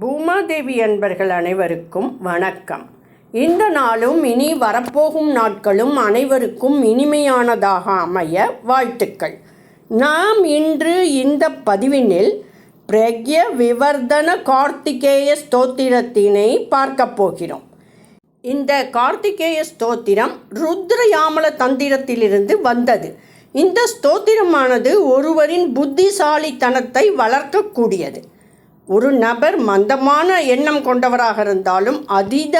பூமாதேவி அன்பர்கள் அனைவருக்கும் வணக்கம். இந்த நாளும் இனி வரப்போகும் நாட்களும் அனைவருக்கும் இனிமையானதாக அமைய வாழ்த்துக்கள். நாம் இன்று இந்த பதிவினில் பிரக்ய விவர்தன கார்த்திகேய ஸ்தோத்திரத்தினை பார்க்கப் போகிறோம். இந்த கார்த்திகேய ஸ்தோத்திரம் ருத்ரயாமல தந்திரத்திலிருந்து வந்தது. இந்த ஸ்தோத்திரமானது ஒருவரின் புத்திசாலித்தனத்தை வளர்க்கக்கூடியது. ஒரு நபர் மந்தமான எண்ணம் கொண்டவராக இருந்தாலும் அதீத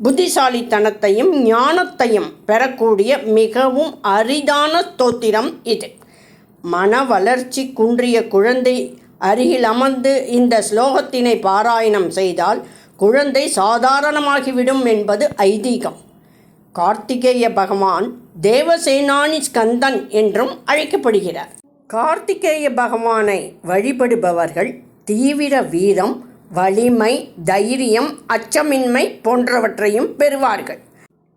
புத்திசாலித்தனத்தையும் ஞானத்தையும் பெறக்கூடிய மிகவும் அரிதான ஸ்தோத்திரம் இது. மன வளர்ச்சி குன்றிய குழந்தை அருகில் அமர்ந்து இந்த ஸ்லோகத்தினை பாராயணம் செய்தால் குழந்தை சாதாரணமாகிவிடும் என்பது ஐதீகம். கார்த்திகேய பகவான் தேவசேனானி ஸ்கந்தன் என்றும் அழைக்கப்படுகிறார். கார்த்திகேய பகவானை வழிபடுபவர்கள் தீவிர வீரம் வலிமை தைரியம் அச்சமின்மை போன்றவற்றையும் பெறுவார்கள்.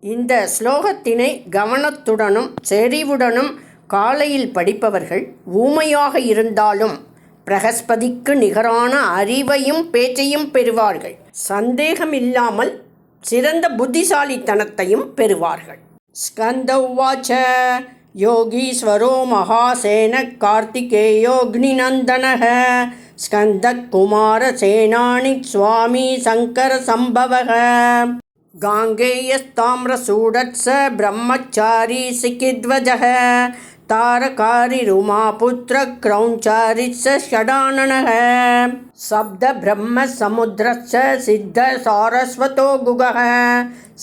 இந்த ஸ்லோகத்தினை கவனத்துடனும் செறிவுடனும் காலையில் படிப்பவர்கள் ஊமையாக இருந்தாலும் பிரகஸ்பதிக்கு நிகரான அறிவையும் பேச்சையும் பெறுவார்கள். சந்தேகமில்லாமல் சிறந்த புத்திசாலித்தனத்தையும் பெறுவார்கள். ஸ்கந்த உவாச்ச யோகீஸ்வரோ மகாசேன स्कन्दकुमारसेनानि स्वामी शङ्करसम्भवः गाङ्गेयस्ताम्रसूडत्स ब्रह्मचारी सिकिध्वजः तारकारिरुमापुत्रक्रौञ्चारिश्च षडाननः शब्दब्रह्मसमुद्रस्य सिद्धसारस्वतो गुगः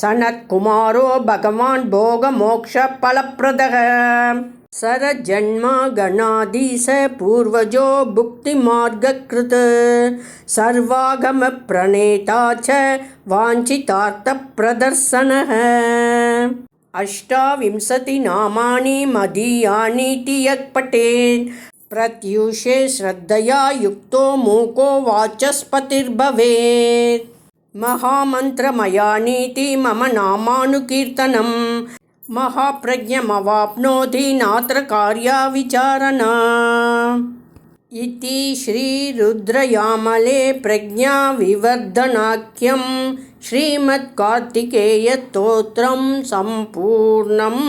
सनत्कुमारो भगवान् भोगमोक्षफलप्रदः सरजन्मागणाधीश पूर्वजो भुक्तिमार्गकृत्। सर्वागमप्रणेता च वाञ्छितार्थप्रदर्शनः। अष्टाविंशतिनामानि मदीयानीति यः पठेन् प्रत्यूषे श्रद्धया युक्तो मूको वाचस्पतिर्भवेत्। महामन्त्रमयानीति मम नामानुकीर्तनम् महाप्रज्ञमवाप्नोति नात्र कार्या विचारणा इति श्रीरुद्रयामले प्रज्ञाविवर्धनाख्यं श्रीमत्कार्तिकेयस्तोत्रं सम्पूर्णम्